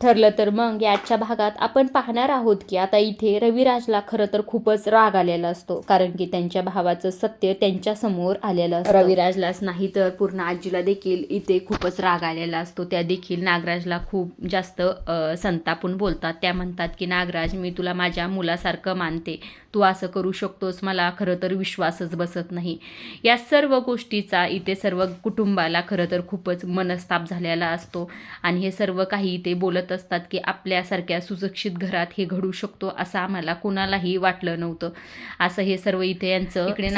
ठरलं तर मग याच्या भागात आपण पाहणार आहोत की आता इथे रविराजला खरं तर खूपच राग आलेला असतो कारण की त्यांच्या भावाचं सत्य त्यांच्यासमोर आलेलं असतं. रविराजलाच नाही तर पूर्ण आजीला देखील इथे खूपच राग आलेला असतो. त्या देखील नागराजला खूप जास्त संतापून बोलतात. त्या म्हणतात की नागराज मी तुला माझ्या मुलासारखं मानते. तू असं करू शकतोस मला खरं तर विश्वासच बसत नाही. या सर्व गोष्टीचा इथे सर्व कुटुंबाला खरं तर खूपच मनस्ताप झालेला असतो. आणि हे सर्व काही इथे बोलत असतात की आपल्यासारख्या सुशिक्षित घरात हे घडू शकतो असं आम्हाला कुणालाही वाटलं नव्हतं. असं हे सर्व इथे यांचं इकडे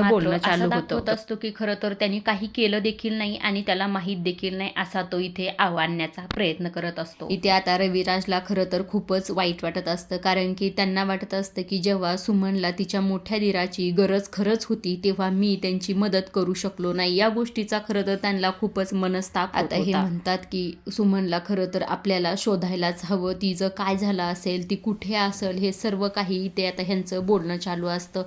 बोलणं चालू होतं. असतो की खरं तर त्यांनी काही केलं देखील नाही आणि त्याला माहीत देखील नाही असा तो इथे आव्हानण्याचा प्रयत्न करत असतो. इथे आता रविराजला खरं तर खूपच वाईट वाटत असतं. कारण की त्यांना वाटत असतं की जेव्हा सुमनला तिच्या मोठ्या दिराची गरज खरंच होती तेव्हा मी त्यांची मदत करू शकलो नाही. या गोष्टीचा खरं तर त्यांना खूपच मनस्ताप आता हे म्हणतात की सुमनला खरं तर आपल्याला शोधायलाच हवं. तिचं काय झालं असेल ती कुठे असेल हे सर्व काही ते आता ह्यांचं बोलणं चालू असतं.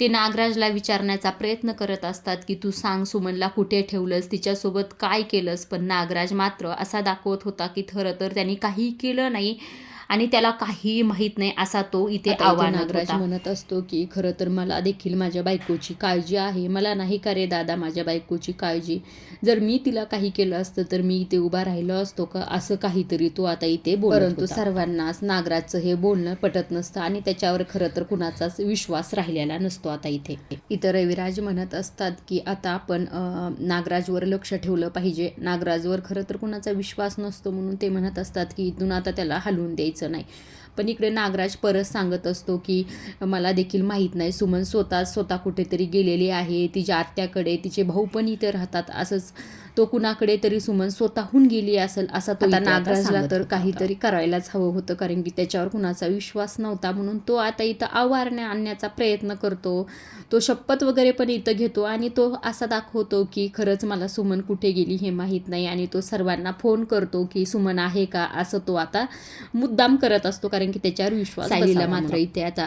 ते नागराजला विचारण्याचा प्रयत्न करत असतात की तू सांग सुमनला कुठे ठेवलंस? तिच्यासोबत काय केलंस? पण नागराज मात्र असा दाखवत होता की खरं तर त्यांनी काही केलं नाही. आणि त्याला काही माहीत नाही असा तो इथे आता इथे आव्हान नागराज म्हणत असतो की खरं तर मला देखील माझ्या बायकोची काळजी आहे. मला नाही का रे दादा माझ्या बायकोची काळजी? जर मी तिला काही केलं असतं तर मी इथे उभा राहिलो असतो का? असं काहीतरी तो आता इथे बोलत परंतु. सर्वांनाच नागराजचं हे बोलणं पटत नसतं आणि त्याच्यावर खरं तर कुणाचाच विश्वास राहिलेला नसतो आता इथे. इथं रविराज म्हणत असतात की आता आपण नागराजवर लक्ष ठेवलं पाहिजे. नागराजवर खरं तर कुणाचा विश्वास नसतो म्हणून ते म्हणत असतात की इथून आता त्याला हलवून द्यायचं नाही पण इकडे नागराज परत सांगत असतो की मला देखील माहीत नाही सुमन स्वतः स्वतः कुठेतरी गेलेली आहे तिच्या आत्याकडे तिचे भाऊ पण इथे राहतात असंच तो कुणाकडे तरी सुमन स्वतःहून गेली असेल असा तो नागराजला तर होता. काहीतरी करायलाच हवं होतं कारण की त्याच्यावर कुणाचा विश्वास नव्हता म्हणून तो आता इथं आवारण्या आणण्याचा प्रयत्न करतो. तो शपथ वगैरे पण इथं घेतो आणि तो असा दाखवतो की खरंच मला सुमन कुठे गेली हे माहीत नाही. आणि तो सर्वांना फोन करतो की सुमन आहे का? असं तो आता मुद्दाम करत असतो कारण की त्याच्यावर विश्वास सायलीला मात्र इथे आता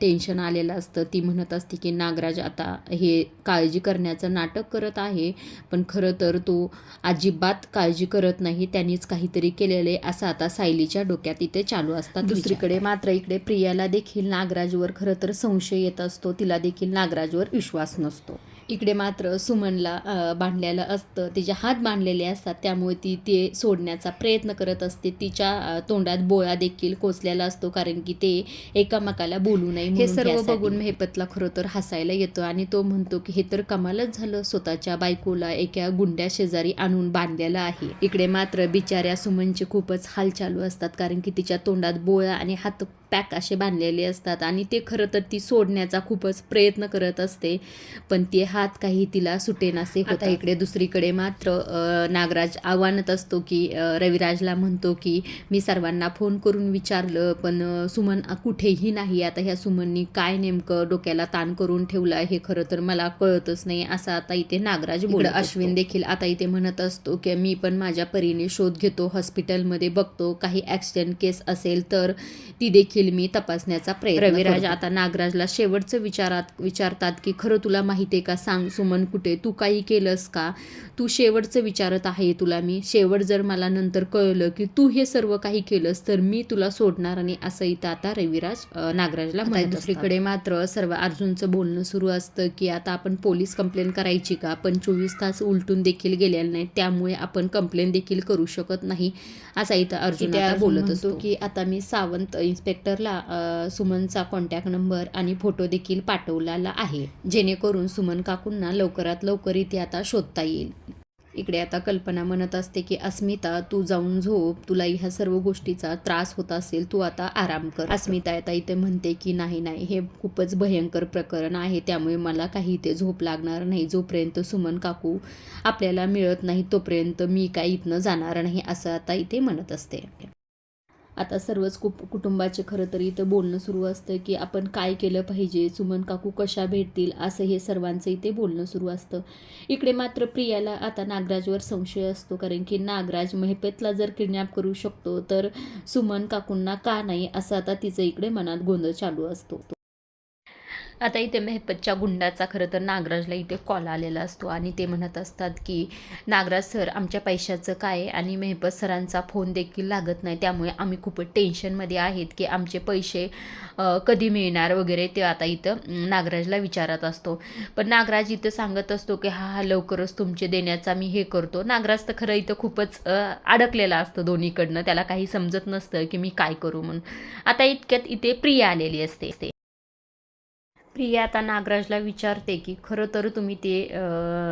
टेन्शन आलेलं असतं. ती म्हणत असते की नागराज आता हे काळजी करण्याचं नाटक करत आहे. पण खरं तर तो अजिबात काळजी करत नाही. त्यांनीच काहीतरी केलेलं आहे असं आता सायलीच्या डोक्यात इथे चालू असतात दुसरीकडे मात्र इकडे प्रियाला देखील नागराजवर खरं तर संशय येत असतो. तिला देखील नागराजवर विश्वास नसतो. इकडे मात्र सुमनला बांधलेलं असतं. तिचे हात बांधलेले असतात त्यामुळे ती ते सोडण्याचा प्रयत्न करत असते. तिच्या तोंडात बोळा देखील कोचलेला असतो कारण की ते एकामेकाला बोलू नये हे सर्व. बघून मेहपतला खरं तर हसायला येतं आणि तो म्हणतो की हे तर कमालच झालं. स्वतःच्या बायकोला एका गुंड्या शेजारी आणून बांधलेलं आहे. इकडे मात्र बिचाऱ्या सुमनचे खूपच हाल चालू असतात कारण की तिच्या तोंडात बोळा आणि हात पॅक असे बांधलेले असतात आणि ते खरं तर ती सोडण्याचा खूपच प्रयत्न करत असते. पण ते हात काही तिला सुटेनासे होता इकडे दुसरीकडे मात्र नागराज आव्हानत असतो की रविराजला म्हणतो की मी सर्वांना फोन करून विचारलं पण सुमन कुठेही नाही. आता ह्या सुमननी काय नेमकं डोक्याला ताण करून ठेवलं आहे हे खरं तर मला कळतच नाही असं आता इथे नागराज बोलत अश्विन देखील आता इथे म्हणत असतो की मी पण माझ्या परीने शोध घेतो हॉस्पिटलमध्ये बघतो काही ॲक्सिडेंट केस असेल तर ती देखील मी तपासण्याचा प्रयत्न रविराज. आता नागराजला शेवटचं विचारात विचारतात की खरं तुला माहिती आहे का? सांग सुमन कुठे? तू काही केलंस का? तू शेवटचं विचारत आहे तुला मी. शेवट जर मला नंतर कळलं की तू हे सर्व काही केलंस तर मी तुला सोडणार आणि असं इथं आता रविराज नागराजला म्हणत दुसरीकडे मात्र सर्व अर्जुनचं बोलणं सुरू असतं की आता आपण पोलीस कंप्लेन करायची का? पण चोवीस तास उलटून देखील गेलेले नाही त्यामुळे आपण कंप्लेन देखील करू शकत नाही असा इथं अर्जुन बोलत असतो. की आता मी सावंत इन्स्पेक्टरला डॉक्टरला सुमनचा कॉन्टॅक्ट नंबर आणि फोटो देखील पाठवलेला आहे. जेणेकरून सुमन काकूंना लवकरात लवकर इथे आता शोधता येईल. इकडे आता कल्पना म्हणत असते की अस्मिता तू जाऊन झोप. तुला ह्या सर्व गोष्टीचा त्रास होत असेल तू आता आराम कर. अस्मिता आता इथे म्हणते की नाही नाही हे खूपच भयंकर प्रकरण आहे. त्यामुळे मला काही इथे झोप लागणार नाही. जोपर्यंत सुमन काकू आपल्याला मिळत नाही तोपर्यंत मी काय इथनं जाणार नाही असं आता इथे म्हणत असते. आता सर्वच कुप कुटुंबाचे खरं तर इथं बोलणं सुरू असतं की आपण काय केलं पाहिजे सुमन काकू कशा भेटतील असं हे सर्वांचं इथे बोलणं सुरू असतं. इकडे मात्र प्रियाला आता नागराजवर संशय असतो कारण की नागराज मेहपेतला जर किडनॅप करू शकतो तर सुमन काकूंना का नाही असं आता तिचं इकडे मनात गोंधळ चालू असतो. आता इथे मेहपतच्या गुंडाचा खरं तर नागराजला इथे कॉल आलेला असतो आणि ते म्हणत असतात की नागराज सर आमच्या पैशाचं काय आणि मेहपत सरांचा फोन देखील लागत नाही. त्यामुळे आम्ही खूपच टेन्शनमध्ये आहेत की आमचे पैसे कधी मिळणार वगैरे ते आता इथं नागराजला विचारत असतो. पण नागराज इथं सांगत असतो की हा हा लवकरच तुमचे देण्याचा मी हे करतो. नागराज तर खरं इथं खूपच अडकलेला असतो दोन्हीकडनं. त्याला काही समजत नसतं की मी काय करू म्हणून. आता इतक्यात इथे प्रिया आलेली असते. प्रिया आता नागराजला विचारते की खरं तर तुम्ही ते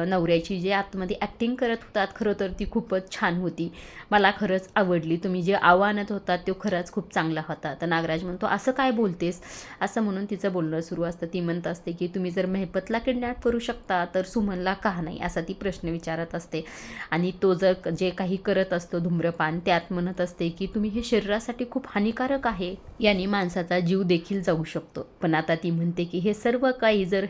नवऱ्याची जे आतमध्ये ॲक्टिंग करत होतात खरं तर ती खूपच छान होती. मला खरंच आवडली. तुम्ही जे आव्हानत होता तो खरंच खूप चांगला होता. तर नागराज म्हणतो असं काय बोलतेस? असं म्हणून तिचं बोलणं सुरू असतं. ती म्हणत असते की तुम्ही जर मेहपतला किडनॅप करू शकता तर सुमनला का नाही? असा ती प्रश्न विचारत असते. आणि तो जर जे काही करत असतो धूम्रपान त्यात म्हणत असते की तुम्ही हे शरीरासाठी खूप हानिकारक आहे. याने माणसाचा जीव देखील जाऊ शकतो. पण आता ती म्हणते की हे हे सर्व काही जर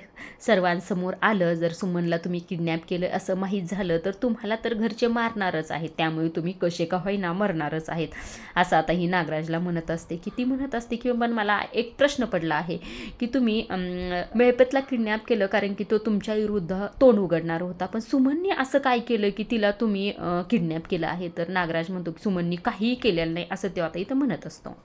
सर्वांसमोर आलं जर सुमनला तुम्ही किडनॅप केलं असं माहीत झालं तर तुम्हाला तर घरचे मारणारच आहेत. त्यामुळे तुम्ही कसे का होईना मरणारच आहेत. असं आता ही नागराजला म्हणत असते की ती म्हणत असते की पण मला एक प्रश्न पडला आहे की तुम्ही मेळपतला मेहपतला किडनॅप केलं कारण की तो तुमच्या विरुद्ध तोंड उघडणार होता. पण सुमनने असं काय केलं की तिला तुम्ही किडनॅप केलं आहे? तर नागराज म्हणतो की सुमननी काहीही केलेलं नाही असं तेव्हा आता इथं म्हणत असतो.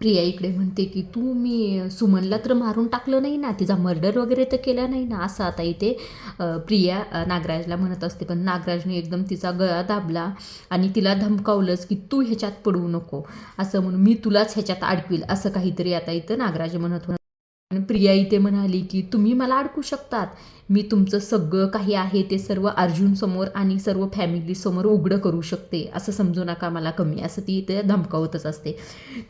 प्रिया इकडे म्हणते की तू मी सुमनला तर मारून टाकलं नाही ना तिचा मर्डर वगैरे तर केला नाही ना. असं आता इथे प्रिया नागराजला म्हणत असते. पण नागराजने एकदम तिचा गळा दाबला आणि तिला धमकावलंच की तू ह्याच्यात पडू नको. असं म्हणून मी तुलाच ह्याच्यात अडकवील असं काहीतरी आता इथं नागराज म्हणत होणार प्रिया इथे म्हणाली की तुम्ही मला अडकू शकतात. मी तुमचं सगळं काही आहे ते सर्व अर्जुन समोर आणि सर्व फॅमिली समोर उघडं करू शकते असं समजू नका मला कमी. असं ती ते धमकावतच असते.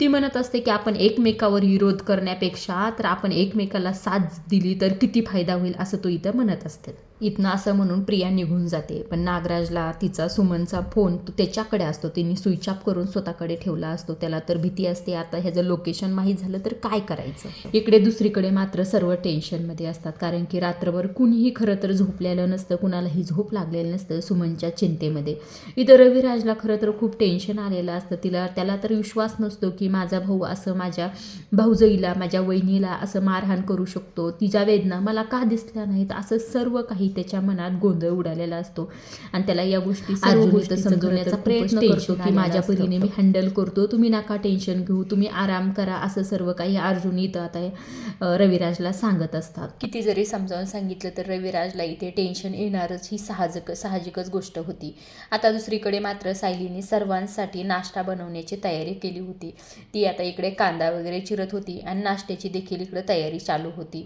ती म्हणत असते की आपण एकमेकावर विरोध करण्यापेक्षा तर आपण एकमेकाला साथ दिली तर किती फायदा होईल असं तो इथं म्हणत असते. इथनं असं म्हणून प्रिया निघून जाते. पण नागराजला तिचा सुमनचा फोन तो त्याच्याकडे असतो. तिने स्विच ऑफ करून स्वतःकडे ठेवला असतो. त्याला तर भीती असते. आता ह्याचं लोकेशन माहीत झालं तर काय करायचं? इकडे दुसरीकडे मात्र सर्व टेन्शनमध्ये असतात. कारण की रात्रभर कुणीही खरं तर झोपलेलं नसतं कुणालाही झोप लागलेलं नसतं सुमनच्या चिंतेमध्ये. इथं रविराजला खरं तर खूप टेन्शन आलेलं असतं. तिला त्याला तर विश्वास नसतो की माझा भाऊ असं माझ्या भाऊजईला माझ्या वहिनीला असं मारहाण करू शकतो. तिच्या वेदना मला का दिसल्या नाहीत? असं सर्व काही त्याच्या मनात गोंधळ उडालेला असतो. आणि त्याला या गोष्टी समजवण्याचा प्रयत्न करतो की माझ्या परीने मी हँडल करतो. तुम्ही नका टेन्शन घेऊ. तुम्ही आराम करा. असं सर्व काही अर्जुन इथं आता रविराजला सांगत असतात. किती जरी समजावून सांगितलं तर रविराजला इथे टेन्शन येणारच. ही साहजिक साहजिकच गोष्ट होती. आता दुसरीकडे मात्र सायलीने सर्वांसाठी नाश्ता बनवण्याची तयारी केली होती. ती आता इकडे कांदा वगैरे चिरत होती आणि नाश्त्याची देखील इकडे तयारी चालू होती.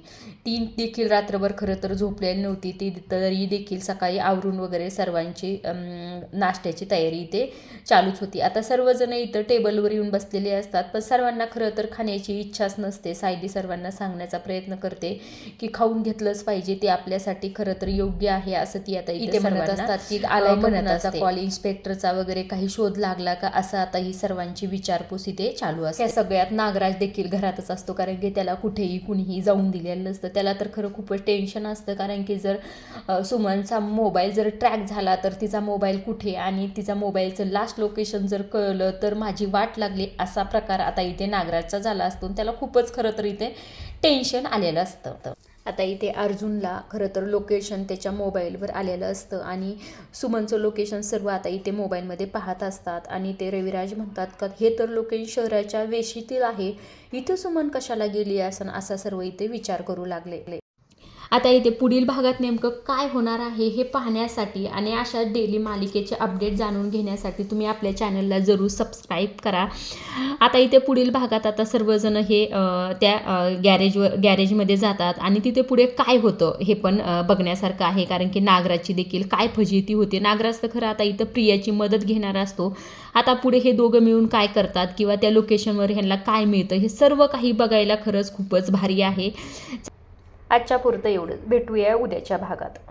ती देखील रात्रभर खरं तर झोपलेली नव्हती. ती तरी देखील सकाळी आवरून वगैरे सर्वांची नाश्त्याची तयारी इथे चालूच होती. आता सर्वजण इथं टेबलवर येऊन बसलेले असतात. पण सर्वांना खरं तर खाण्याची इच्छाच नसते. सायली सर्वांना सांगण्याचा प्रयत्न करते की खाऊन घेतलंच पाहिजे. ते आपल्यासाठी खरं तर योग्य आहे असं ती आता इथे म्हणत असतात की आलाय म्हणत कॉल इन्स्पेक्टरचा वगैरे काही शोध लागला का? असं आता ही सर्वांची विचारपूस इथे चालू असते. सगळ्यात नागराज देखील घरातच असतो कारण की त्याला कुठेही कुणीही जाऊन दिलेलं नसतं. त्याला तर खरं खूपच टेन्शन असतं कारण की जर सुमनचा मोबाईल जर ट्रॅक झाला तर तिचा मोबाईल कुठे? आणि तिचा मोबाईलचं लास्ट लोकेशन जर कळलं तर माझी वाट लागली असा प्रकार आता इथे नागराजचा झाला असतो. त्याला खूपच खरं तर इथे टेन्शन आलेलं असतं. आता इथे अर्जुनला खरं तर लोकेशन त्याच्या मोबाईलवर आलेलं असतं आणि सुमनचं लोकेशन सर्व आता इथे मोबाईलमध्ये पाहत असतात. आणि ते रविराज म्हणतात का हे तर लोकेशन शहराच्या वेशीतील आहे. इथे सुमन कशाला गेली असं असा सर्व इथे विचार करू लागले. आता इथे पुढील भागात नेमकं काय होणार आहे हे पाहण्यासाठी आणि अशा डेली मालिकेचे अपडेट जाणून घेण्यासाठी तुम्ही आपल्या चॅनलला जरूर सबस्क्राईब करा. आता इथे पुढील भागात आता सर्वजण हे त्या गॅरेजवर गॅरेजमध्ये जातात आणि तिथे पुढे काय होतं हे पण बघण्यासारखं आहे. कारण की नागराजची देखील काय फजिती होते. नागराज तर खरं आता इथं प्रियाची मदत घेणार असतो. आता पुढे हे दोघं मिळून काय करतात किंवा त्या लोकेशनवर ह्यांना काय मिळतं हे सर्व काही बघायला खरंच खूपच भारी आहे. आजच्या पुरतं एवढं. भेटूया उद्याच्या भागात.